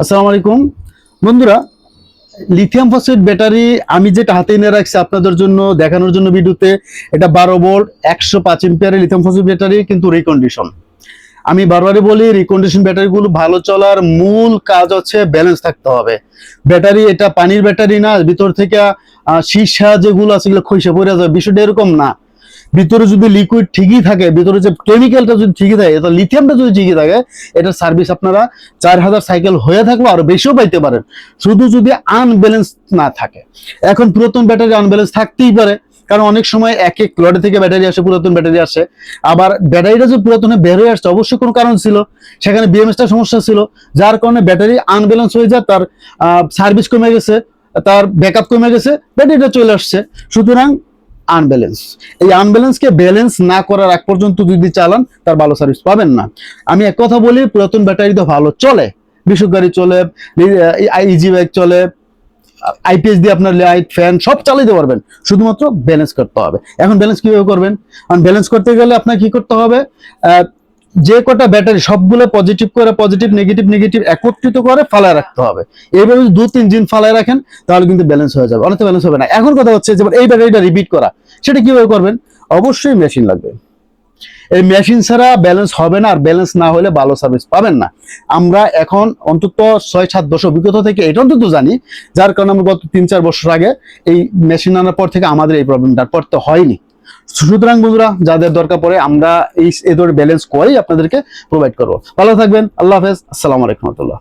আসসালামু আলাইকুম। বন্ধুরা লিথিয়াম ফসফেট ব্যাটারি আমি যেটা হাতে এনে রাখছি আপনাদের জন্য, দেখানোর জন্য ভিডিওতে, এটা বারো ভোল্ট একশো পাঁচ এম্পিয়ারের লিথিয়াম ফসফেট ব্যাটারি কিন্তু রিকন্ডিশন আমি বারবারই বলি রিকন্ডিশন ব্যাটারিগুলো ভালো চলার মূল কাজ হচ্ছে ব্যালেন্স থাকতে হবে। ব্যাটারি এটা পানির ব্যাটারি না, ভিতর থেকে সীসা যেগুলো আছে সেগুলো খইসে পড়ে যাবে বিষয়টা এরকম না। ভিতরে যদি লিকুইড ঠিকই থাকে, ভিতরে যে কেমিক্যালটা যদি ঠিকই থাকে তো লিথিয়ামটা যদি ঠিকই থাকে এটার সার্ভিস আপনারা চার হাজার সাইকেল হয়ে থাকলে আরও বেশিও পাইতে পারেন। শুধু যদি আনব্যালেন্স না থাকে। এখন পুরাতন ব্যাটারি আনব্যালেন্স থাকতেই পারে, কারণ অনেক সময় এক এক লড়ে থেকে ব্যাটারি আসে, পুরাতন ব্যাটারি আসে। আবার ব্যাটারিটা যে পুরাতনে বের হয়ে আসছে, অবশ্যই কোনো কারণ ছিল। সেখানে বিএমএসটা সমস্যা ছিল, যার কারণে ব্যাটারি আনব্যালেন্স হয়ে যায়, তার সার্ভিস কমে গেছে, তার ব্যাকআপ কমে গেছে ব্যাটারিটা চলে আসছে। সুতরাং আনব্যালেন্স এই আনব্যালেন্সকে ব্যালেন্স না করার আগ পর্যন্ত যদি চালান, তার ভালো সার্ভিস পাবেন না। আমি এক কথা বলি, পুরাতন ব্যাটারি তো ভালো চলে। বিশুক গাড়ি চলে ইজি বাইক চলে আইপিএস দিয়ে আপনার লাইট ফ্যান সব চালাইতে পারবেন। শুধুমাত্র ব্যালেন্স করতে হবে। এখন ব্যালেন্স কীভাবে করবেন? কারণ ব্যালেন্স করতে গেলে আপনার কি করতে হবে? যে কটা ব্যাটারি সবগুলো পজিটিভ করে পজিটিভ নেগেটিভ নেগেটিভ একত্রিত করে ফালায় রাখতে হবে। এইভাবে যদি দু তিন দিন ফালায় রাখেন, তাহলে কিন্তু ব্যালেন্স হয়ে যাবে। অনেকটা ব্যালেন্স হবে না। এখন কথা হচ্ছে যেমন এই ব্যাটারিটা রিপিট করা, সেটা কীভাবে করবেন? অবশ্যই মেশিন লাগবে। এই মেশিন ছাড়া ব্যালেন্স হবে না, আর ব্যালেন্স না হলে ভালো সার্ভিস পাবেন না। আমরা এখন অন্তত ছয় সাত বছর অভিজ্ঞতা থেকে এটা অন্তত জানি, যার কারণে আমরা গত তিন চার বছর আগে এই মেশিন আনার পর থেকে আমাদের এই প্রবলেমটা পড়তে হয়নি। সুতরাং বন্ধুরা, যাদের দরকার পড়ে আমরা এই ধরনের ব্যালেন্স করেই আপনাদেরকে প্রোভাইড করব। ভালো থাকবেন, আল্লাহ হাফেজ, আসসালামু আলাইকুম রহমতুল্লাহ।